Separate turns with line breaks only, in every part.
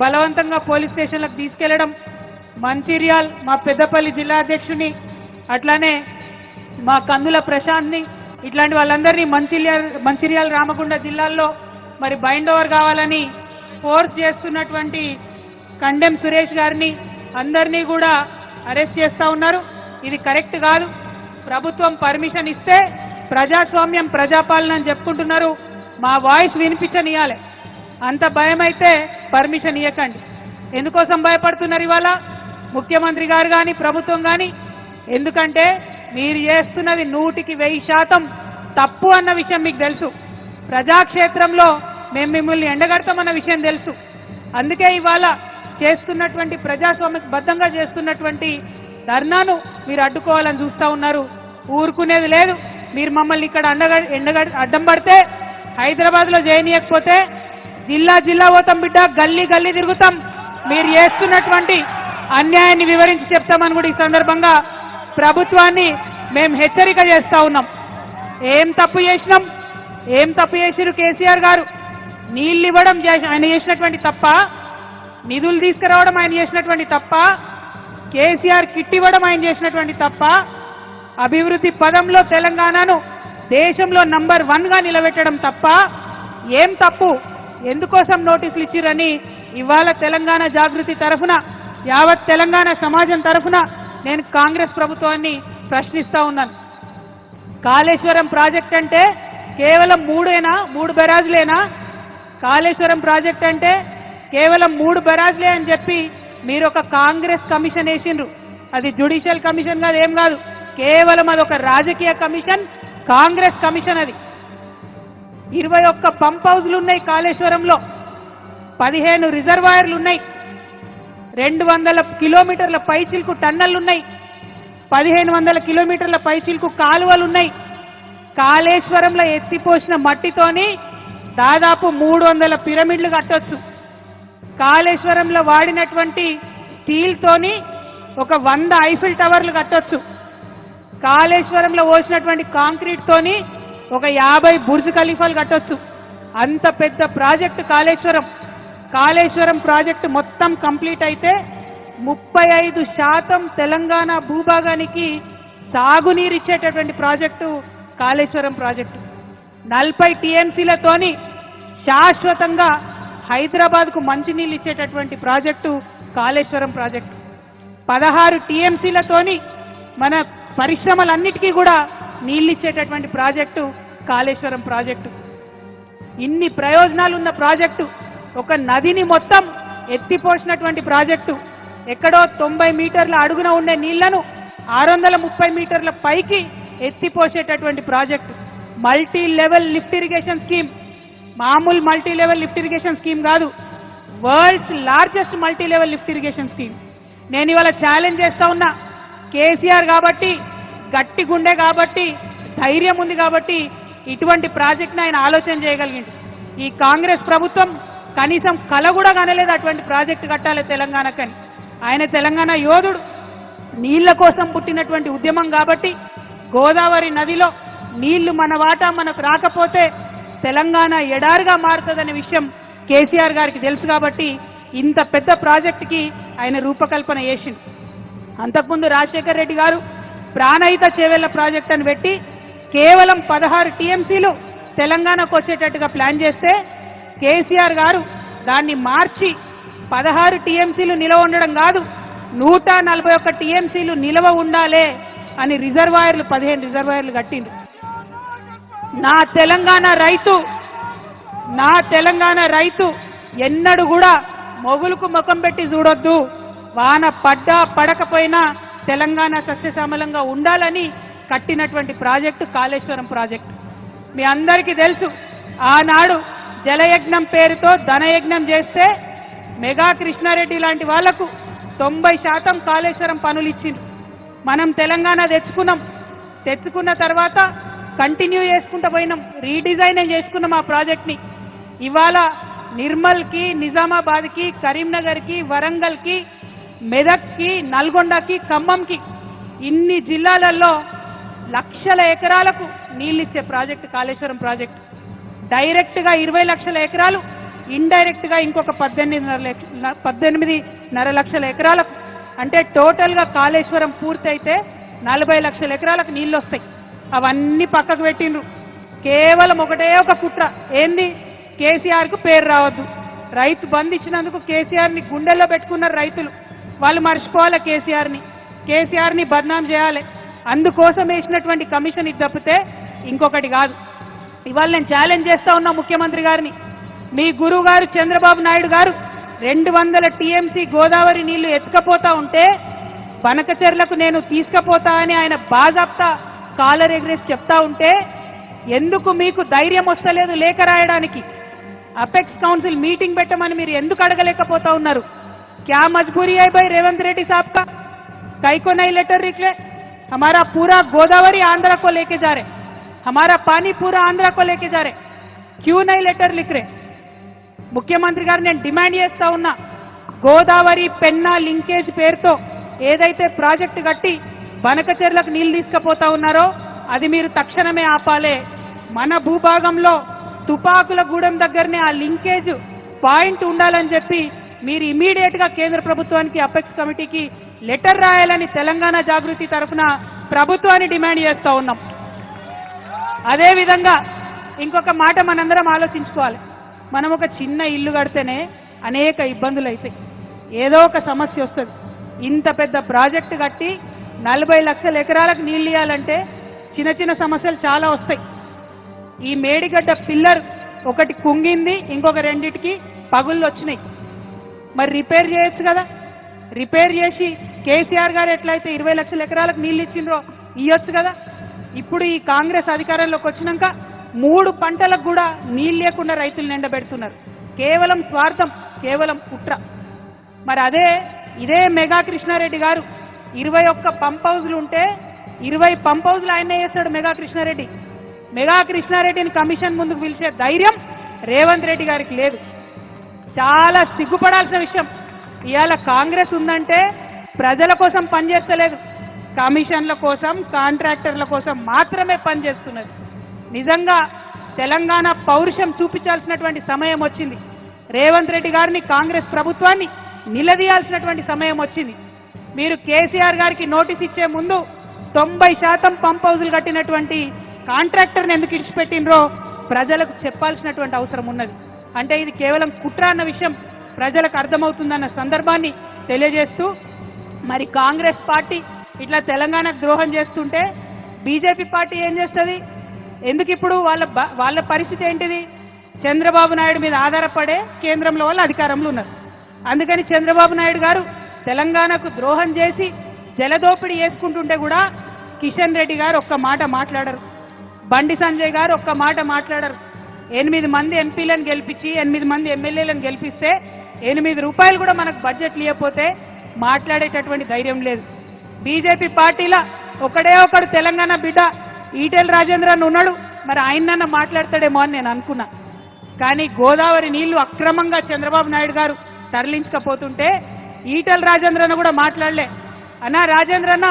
బలవంతంగా పోలీస్ స్టేషన్లకు తీసుకెళ్ళడం మంచిర్యాల్ మా పెద్దపల్లి జిల్లా అధ్యక్షుని అట్లానే మా కందుల ప్రశాంత్ని ఇట్లాంటి వాళ్ళందరినీ మంచిర్యాల మంచిర్యాల రామగుండ జిల్లాల్లో మరి బైండ్ ఓవర్ కావాలని ఫోర్స్ చేస్తున్నటువంటి కండెం సురేష్ గారిని అందరినీ కూడా అరెస్ట్ చేస్తూ ఉన్నారు. ఇది కరెక్ట్ కాదు. ప్రభుత్వం పర్మిషన్ ఇస్తే ప్రజాస్వామ్యం ప్రజాపాలన అని చెప్పుకుంటున్నారు. మా వాయిస్ వినిపించనియాలి. అంత భయం అయితే పర్మిషన్ ఇవ్వకండి ఎందుకోసం భయపడుతున్నారు ఇవాళ? ముఖ్యమంత్రి గారు కానీ ప్రభుత్వం కానీ ఎందుకంటే మీరు చేస్తున్నది నూటికి వెయ్యి శాతం తప్పు అన్న విషయం మీకు తెలుసు. ప్రజాక్షేత్రంలో మేము మిమ్మల్ని ఎండగడతామన్న విషయం తెలుసు. అందుకే ఇవాళ చేస్తున్నటువంటి ప్రజాస్వామ్య బద్ధంగా చేస్తున్నటువంటి ధర్నాను మీరు అడ్డుకోవాలని చూస్తా ఉన్నారు. ఊరుకునేది లేదు. మీరు మమ్మల్ని ఇక్కడ అండగ ఎండగ అడ్డం పడితే హైదరాబాద్లో చేయనీయకపోతే జిల్లా జిల్లా పోతాం బిడ్డ గల్లీ గల్లీ తిరుగుతాం. మీరు చేస్తున్నటువంటి అన్యాయాన్ని వివరించి చెప్తామని కూడా ఈ సందర్భంగా ప్రభుత్వాన్ని మేము హెచ్చరిక చేస్తా ఉన్నాం. ఏం తప్పు చేసినాం? ఏం తప్పు చేసిరు కేసీఆర్ గారు? నీళ్ళు ఇవ్వడం ఆయన చేసినటువంటి తప్ప నిధులు తీసుకురావడం ఆయన చేసినటువంటి తప్ప కేసీఆర్ కిట్ ఇవ్వడం ఆయన చేసినటువంటి తప్ప అభివృద్ధి పదంలో తెలంగాణను దేశంలో నంబర్ వన్గా నిలబెట్టడం తప్ప ఏం తప్పు? ఎందుకోసం నోటీసులు ఇచ్చిరని ఇవాళ తెలంగాణ జాగృతి తరఫున యావత్ తెలంగాణ సమాజం తరఫున నేను కాంగ్రెస్ ప్రభుత్వాన్ని ప్రశ్నిస్తా ఉన్నాను. కాళేశ్వరం ప్రాజెక్ట్ అంటే కేవలం మూడేనా మూడు బెరాజులేనా? కాళేశ్వరం ప్రాజెక్ట్ అంటే కేవలం మూడు బెరాజులే అని చెప్పి మీరు ఒక కాంగ్రెస్ కమిషన్ వేసిండ్రు. అది జ్యుడిషియల్ కమిషన్ కాదు ఏం కాదు. కేవలం అది ఒక రాజకీయ కమిషన్ కాంగ్రెస్ కమిషన్ అది. ఇరవై ఒక్క పంప్ హౌజ్లు ఉన్నాయి కాళేశ్వరంలో. పదిహేను రిజర్వాయర్లు ఉన్నాయి. రెండు వందల కిలోమీటర్ల పైచిల్కు టన్నెల్ ఉన్నాయి పదిహేను వందల కిలోమీటర్ల పైచిల్కు కాలువలు ఉన్నాయి కాళేశ్వరంలో ఎత్తిపోసిన మట్టితోని దాదాపు మూడు వందల పిరమిడ్లు కట్టొచ్చు. కాళేశ్వరంలో వాడినటువంటి స్టీల్తోని ఒక వంద ఐఫిల్ టవర్లు కట్టొచ్చు. కాళేశ్వరంలో పోసినటువంటి కాంక్రీట్తోని ఒక యాభై బుర్జ్ ఖలీఫాలు కట్టొచ్చు. అంత పెద్ద ప్రాజెక్టు కాళేశ్వరం. కాళేశ్వరం ప్రాజెక్టు మొత్తం కంప్లీట్ అయితే ముప్పై ఐదు శాతం తెలంగాణ భూభాగానికి సాగునీరు ఇచ్చేటటువంటి ప్రాజెక్టు కాళేశ్వరం ప్రాజెక్టు. నలభై టీఎంసీలతోని శాశ్వతంగా హైదరాబాద్కు మంచినీళ్ళు ఇచ్చేటటువంటి ప్రాజెక్టు కాళేశ్వరం ప్రాజెక్టు. పదహారు టీఎంసీలతోని మన పరిశ్రమలన్నిటికీ కూడా నీళ్ళు ఇచ్చేటటువంటి ప్రాజెక్టు కాళేశ్వరం ప్రాజెక్టు. ఇన్ని ప్రయోజనాలు ఉన్న ప్రాజెక్టు ఒక నదిని మొత్తం ఎత్తిపోసినటువంటి ప్రాజెక్టు ఎక్కడో తొంభై మీటర్ల అడుగున ఉండే నీళ్ళను ఆరు వందల ముప్పై మీటర్ల పైకి ఎత్తిపోసేటటువంటి project. Multi level lift irrigation scheme. మామూలు multi level lift irrigation scheme కాదు. World's largest multi level lift irrigation scheme. నేను ఇవాళ ఛాలెంజ్ చేస్తా ఉన్నా. కేసీఆర్ కాబట్టి గట్టి గుండె కాబట్టి ధైర్యం ఉంది కాబట్టి ఇటువంటి ప్రాజెక్ట్ని ఆయన ఆలోచన చేయగలిగింది ఈ కాంగ్రెస్ ప్రభుత్వం కనీసం కల కూడా కనలేదు అటువంటి ప్రాజెక్టు కట్టాలి తెలంగాణకని. ఆయన తెలంగాణ యోధుడు. నీళ్ళ కోసం పుట్టినటువంటి ఉద్యమం కాబట్టి గోదావరి నదిలో నీళ్ళు మన వాటా మనకు రాకపోతే తెలంగాణ ఎడారిగా మారుతుందనే విషయం కేసీఆర్ గారికి తెలుసు కాబట్టి ఇంత పెద్ద ప్రాజెక్టుకి ఆయన రూపకల్పన చేసింది అంతకుముందు రాజశేఖర్ రెడ్డి గారు ప్రాణహిత చేవెళ్ళ ప్రాజెక్ట్ అని పెట్టి కేవలం పదహారు టీఎంసీలు తెలంగాణకు వచ్చేటట్టుగా ప్లాన్ చేస్తే కేసీఆర్ గారు దాన్ని మార్చి పదహారు టీఎంసీలు నిలవ ఉండడం కాదు నూట నలభై ఒక్క టీఎంసీలు నిలవ ఉండాలే అని రిజర్వాయర్లు పదిహేను రిజర్వాయర్లు కట్టింది నా తెలంగాణ రైతు నా తెలంగాణ రైతు ఎన్నడూ కూడా మొగులకు ముఖం పెట్టి చూడొద్దు. వాన పడ్డా పడకపోయినా తెలంగాణ సస్యశ్యామలంగా ఉండాలని కట్టినటువంటి ప్రాజెక్టు కాళేశ్వరం ప్రాజెక్టు. మీ అందరికీ తెలుసు ఆనాడు జలయజ్ఞం పేరుతో ధనయజ్ఞం చేస్తే మెగా కృష్ణారెడ్డి లాంటి వాళ్ళకు తొంభై శాతం కాళేశ్వరం పనులు ఇచ్చింది మనం తెలంగాణ తెచ్చుకున్నాం. తెచ్చుకున్న తర్వాత కంటిన్యూ చేసుకుంటూ పోయినాం. రీడిజైన్ చేసుకున్నాం ఆ ప్రాజెక్ట్ని. ఇవాళ నిర్మల్కి నిజామాబాద్కి కరీంనగర్కి వరంగల్కి మెదక్కి నల్గొండకి ఖమ్మంకి ఇన్ని జిల్లాలలో లక్షల ఎకరాలకు నీళ్ళిచ్చే ప్రాజెక్టు కాళేశ్వరం ప్రాజెక్టు. డైరెక్ట్గా ఇరవై లక్షల ఎకరాలు ఇండైరెక్ట్గా ఇంకొక పద్దెనిమిదిన్నర పద్దెనిమిదిన్నర లక్షల ఎకరాలకు. అంటే టోటల్గా కాళేశ్వరం పూర్తయితే నలభై లక్షల ఎకరాలకు నీళ్ళు వస్తాయి అవన్నీ పక్కకు పెట్టిండ్రు. కేవలం ఒకటే ఒక కుట్ర. ఏంది? కేసీఆర్కు పేరు రావద్దు. రైతు బంద్ ఇచ్చినందుకు కేసీఆర్ని గుండెల్లో పెట్టుకున్నారు రైతులు. వాళ్ళు మర్చిపోవాలి కేసీఆర్ని. కేసీఆర్ని బద్నాం చేయాలి. అందుకోసం వేసినటువంటి కమిషన్ ఇది తప్పితే ఇంకొకటి కాదు. ఇవాళ నేను ఛాలెంజ్ చేస్తా ఉన్నా ముఖ్యమంత్రి గారిని. మీ గురువు గారు చంద్రబాబు నాయుడు గారు రెండు వందల టీఎంసీ గోదావరి నీళ్ళు ఎత్తుకపోతా ఉంటే బనకచెర్లకు నేను తీసుకపోతా అని ఆయన బాజాప్తా కాలర్ ఎగ్రెస్ చెప్తా ఉంటే ఎందుకు మీకు ధైర్యం వస్తలేదు లేఖ రాయడానికి? అపెక్స్ కౌన్సిల్ మీటింగ్ పెట్టమని మీరు ఎందుకు అడగలేకపోతా ఉన్నారు? क्या मजबूरी है भाई रेवंत रेड्डी साहब का? कई को नहीं लेटर निकले हमारा पूरा गोदावरी आंध्रा को लेके जा रहे। हमारा पानी पूरा आंध्रा को लेके जा रहे। क्यों नहीं लेटर लिख रहे? ముఖ్యమంత్రి గారు నేను డిమాండ్ చేస్తా ఉన్నా గోదావరి పెన్నా లింకేజ్ పేరుతో ఏదైతే ప్రాజెక్టు కట్టి బనకచెర్లకు నీళ్ళు తీసుకుపోతా ఉన్నారో అది మీరు తక్షణమే ఆపాలే మన భూభాగంలో తుపాకుల గూడెం దగ్గరనే ఆ లింకేజ్ పాయింట్ ఉండాలని చెప్పి మీరు ఇమీడియట్గా కేంద్ర ప్రభుత్వానికి అపెక్స్ కమిటీకి లెటర్ రాయాలని తెలంగాణ జాగృతి తరఫున ప్రభుత్వాన్ని డిమాండ్ చేస్తూ ఉన్నాం. అదేవిధంగా ఇంకొక మాట మనందరం ఆలోచించుకోవాలి. మనం ఒక చిన్న ఇల్లు కడితేనే అనేక ఇబ్బందులు అవుతాయి ఏదో ఒక సమస్య వస్తుంది. ఇంత పెద్ద ప్రాజెక్ట్ కట్టి నలభై లక్షల ఎకరాలకు నీళ్ళు ఇవ్వాలంటే చిన్న చిన్న సమస్యలు చాలా వస్తాయి. ఈ మేడిగడ్డ పిల్లర్ ఒకటి కుంగింది ఇంకొక రెండిటికి పగుళ్ళు వచ్చినాయి. మరి రిపేర్ చేయొచ్చు కదా? రిపేర్ చేసి కేసీఆర్ గారు ఎట్లయితే ఇరవై లక్షల ఎకరాలకు నీళ్ళు ఇచ్చిండ్రో ఇవ్వచ్చు కదా? ఇప్పుడు ఈ కాంగ్రెస్ అధికారంలోకి వచ్చినాక మూడు పంటలకు కూడా నీళ్ళు లేకుండా రైతులు నిండబెడుతున్నారు కేవలం స్వార్థం కేవలం కుట్ర. మరి అదే ఇదే మెగా కృష్ణారెడ్డి గారు ఇరవై ఒక్క పంప్ హౌజులు ఉంటే ఇరవై పంప్ హౌజులు ఆయన చేస్తాడు మెగా కృష్ణారెడ్డి. మెగా కృష్ణారెడ్డిని కమిషన్ ముందుకు పిలిచే ధైర్యం రేవంత్ రెడ్డి గారికి లేదు. చాలా సిగ్గుపడాల్సిన విషయం. ఇవాళ కాంగ్రెస్ ఉందంటే ప్రజల కోసం పనిచేస్తలేదు కమిషన్ల కోసం కాంట్రాక్టర్ల కోసం మాత్రమే పనిచేస్తున్నది నిజంగా తెలంగాణ పౌరుషం చూపించాల్సినటువంటి సమయం వచ్చింది. రేవంత్ రెడ్డి గారిని కాంగ్రెస్ ప్రభుత్వాన్ని నిలదీయాల్సినటువంటి సమయం వచ్చింది. మీరు కేసీఆర్ గారికి నోటీస్ ఇచ్చే ముందు తొంభై శాతం పంప్ హౌజులు కట్టినటువంటి కాంట్రాక్టర్ని ఎందుకు ఇడిచిపెట్టినరో ప్రజలకు చెప్పాల్సినటువంటి అవసరం ఉన్నది. అంటే ఇది కేవలం కుట్ర అన్న విషయం ప్రజలకు అర్థమవుతుందన్న సందర్భాన్ని తెలియజేస్తూ మరి కాంగ్రెస్ పార్టీ ఇట్లా తెలంగాణకు ద్రోహం చేస్తుంటే బీజేపీ పార్టీ ఏం చేస్తుంది? ఎందుకు ఇప్పుడు వాళ్ళ వాళ్ళ పరిస్థితి ఏంటిది? చంద్రబాబు నాయుడు మీద ఆధారపడే కేంద్రంలో వాళ్ళు అధికారంలో ఉన్నారు. అందుకని చంద్రబాబు నాయుడు గారు తెలంగాణకు ద్రోహం చేసి జలదోపిడీ చేసుకుంటుంటే కూడా కిషన్ రెడ్డి గారు ఒక్క మాట మాట్లాడరు. బండి సంజయ్ గారు ఒక్క మాట మాట్లాడరు. ఎనిమిది మంది ఎంపీలను గెలిపించి ఎనిమిది మంది ఎమ్మెల్యేలను గెలిపిస్తే ఎనిమిది రూపాయలు కూడా మనకు బడ్జెట్ లేకపోతే మాట్లాడేటటువంటి ధైర్యం లేదు. బీజేపీ పార్టీల ఒకడే ఒకడు తెలంగాణ బిడ్డ ఈటెల రాజేంద్రన్ ఉన్నాడు. మరి ఆయనన్న మాట్లాడతాడేమో అని నేను అనుకున్నా. కానీ గోదావరి నీళ్ళు అక్రమంగా చంద్రబాబు నాయుడు గారు తరలించకపోతుంటే ఈటెల రాజేంద్రన్న కూడా మాట్లాడలే. అన్నా రాజేంద్రన్న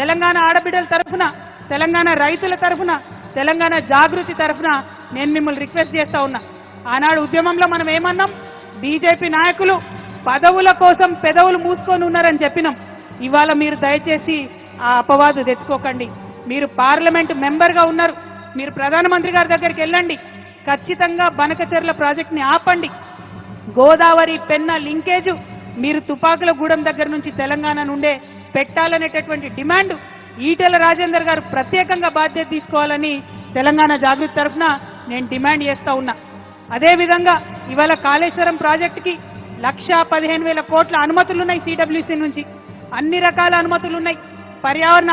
తెలంగాణ ఆడబిడ్డల తరఫున తెలంగాణ రైతుల తరఫున తెలంగాణ జాగృతి తరఫున నేను మిమ్మల్ని రిక్వెస్ట్ చేస్తా ఉన్నా. ఆనాడు ఉద్యమంలో మనం ఏమన్నాం? బీజేపీ నాయకులు పదవుల కోసం పెదవులు మూసుకొని ఉన్నారని చెప్పినాం. ఇవాళ మీరు దయచేసి ఆ అపవాదు తెచ్చుకోకండి. మీరు పార్లమెంట్ మెంబర్గా ఉన్నారు. మీరు ప్రధానమంత్రి గారి దగ్గరికి వెళ్ళండి. ఖచ్చితంగా బనకచెర్ల ప్రాజెక్ట్ని ఆపండి. గోదావరి పెన్న లింకేజ్ మీరు తుపాకుల గూడెం దగ్గర నుంచి తెలంగాణ నుండే పెట్టాలనేటటువంటి డిమాండ్ ఈటెల రాజేందర్ గారు ప్రత్యేకంగా బాధ్యత తీసుకోవాలని తెలంగాణ జాగృతి తరఫున నేను డిమాండ్ చేస్తా ఉన్నా. అదేవిధంగా ఇవాళ కాళేశ్వరం ప్రాజెక్టుకి లక్షా పదిహేను వేల కోట్ల అనుమతులు ఉన్నాయి సిడబ్ల్యూసీ నుంచి. అన్ని రకాల అనుమతులున్నాయి. పర్యావరణ